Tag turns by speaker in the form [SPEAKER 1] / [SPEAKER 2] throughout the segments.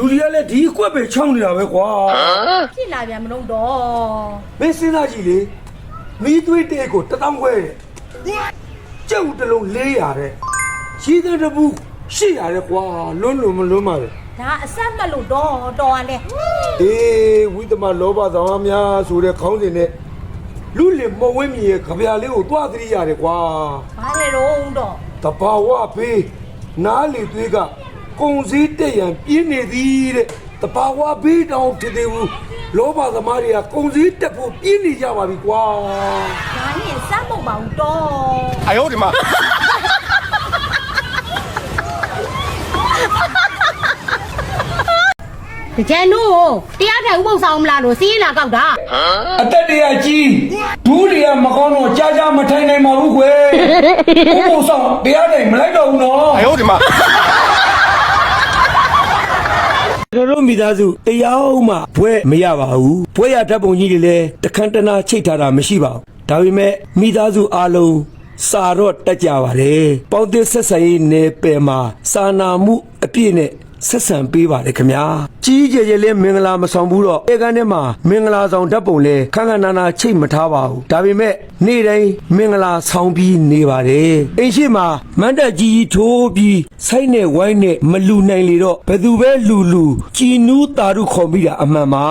[SPEAKER 1] လူတွေကလည်းဒီအကွက်ပဲချောင်းနေတာပဲကွာ
[SPEAKER 2] ဖြစ်လာပြန်မလို့တော့
[SPEAKER 1] မင်းစဉ်းစားကြည့်လေမီးသွေးတဲ့ကိုတထောင်ခွဲတဲ့ကျုပ်တစ်လုံး400တဲ့ရှိတဲ့တပူ800တဲ့ကွာလွန်းလွန်းမလွန်းပါလေ
[SPEAKER 2] ဒါအဆက်မလို့တော့တော်ရလဲ
[SPEAKER 1] အေးဝိသမလောဘဆောင်များဆိုတဲ့ခေါင်းစဉ်နဲ့လူလင်မဝင်းမြေရဲ့ကြပြာလေးကိုတွားသတိရတယ်ကွာ
[SPEAKER 2] ဘာလဲတော့တော့
[SPEAKER 1] တဘာဝဖေးနားလေသွေးက ကုံစည်းတက်ရန်ပြင်းနေသည်တဲ့တဘာဝဘေးတောင်ထည်သေးဘူးလောဘသမားတွေကကုံစည်းတက်ဖို့ပြင်းနေကြပါပြီကွာ
[SPEAKER 2] ဒါနဲ့စမ်းမပေါင်တော့
[SPEAKER 3] အယောဒီမှာ
[SPEAKER 2] တကယ်လို့တရားထိုင်ဥပုသ်ဆောင်မလားလို့စီးရင်လာကောက်တာ
[SPEAKER 1] အသက်တရကြီးဒူးတွေကမကောင်းတော့ကြာကြာမထိုင်နိုင်ပါဘူးကွယ်ဥပုသ်ဆောင်တရားထိုင်မလိုက်တော့ဘူးနော်
[SPEAKER 3] အယော
[SPEAKER 1] ဒီမှာ တော်တို့မိသားစုတရားဥမှဘွဲမရပါဘူးဘွဲရဓာတ်ပုံကြီးတွေလည်းတခန်းတနာချိတ်ထားတာမရှိပါဘူးဒါပေမဲ့မိသားစုအားလုံးစာတော့တက်ကြပါတယ်ပေါင်းသစ်ဆက်ဆံရေးနယ်ပယ်မှာစာနာမှုအပြည့်နဲ့ ဆက်ဆံပေးပါတယ်ခင်ဗျာကြီးကြီးကျယ်ကျယ်လေးမင်္ဂလာမဆောင်ဘူးတော့ဧကန်ထဲမှာမင်္ဂလာဆောင်ဓာတ်ပုံလဲခန်းခန်းနာနာချိတ်မထားပါဘူးဒါပေမဲ့နေ့တိုင်းမင်္ဂလာဆောင်ပြီးနေပါတယ်အိမ်ရှိမှာမန္တကြီးကြီးထိုးပြီးဆိုက်နဲ့ဝိုင်းနဲ့မလူနိုင်လေတော့ဘယ်သူပဲလူလူကြည်နူးတာရုခေါ်မိတာအမှန်ပါ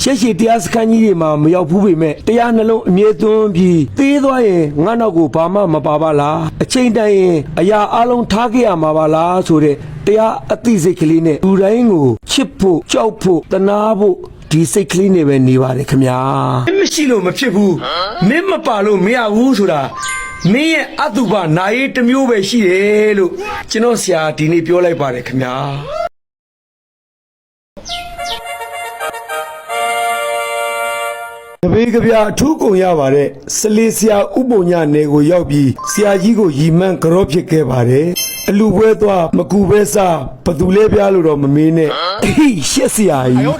[SPEAKER 1] ရှက်ရှည်တရားစခန်းကြီးတွေမှာမရောက်ဘူးပေမဲ့တရားနှလုံးအမြဲသွင်းပြီးသေးသွားရင်ငါနောက်ကိုဘာမှမပါပါလားအချိန်တိုင်းရင်အရာအလုံးထားခဲ့ရမှာပါလားဆိုတဲ့ တရားအသိစိတ်ကလေးနဲ့လူတိုင်းကိုချစ်ဖို့ကြောက်ဖို့တနာဖို့ဒီစိတ်ကလေးနဲ့ပဲနေပါတယ်ခင်ဗျာမင်းမရှိလို့မဖြစ်ဘူးမင်းမပါလို့မရဘူးဆိုတာမင်းရဲ့အတုပနာရေးတစ်မျိုးပဲရှိတယ်လို့ကျွန်တော်ဆရာဒီနေ့ပြောလိုက်ပါတယ်ခင်ဗျာတပေကဗျာအထူးကုန်ရပါတယ်စလေးဆရာဥပုံညနယ်ကိုရောက်ပြီးဆရာကြီးကိုရီမန်းကြောဖြစ်ခဲ့ပါတယ် အလူပွဲသွားမကူပဲစားဘသူလဲပြားလို့တော့မမင်းနဲ့ဟိရှက်စရာကြီး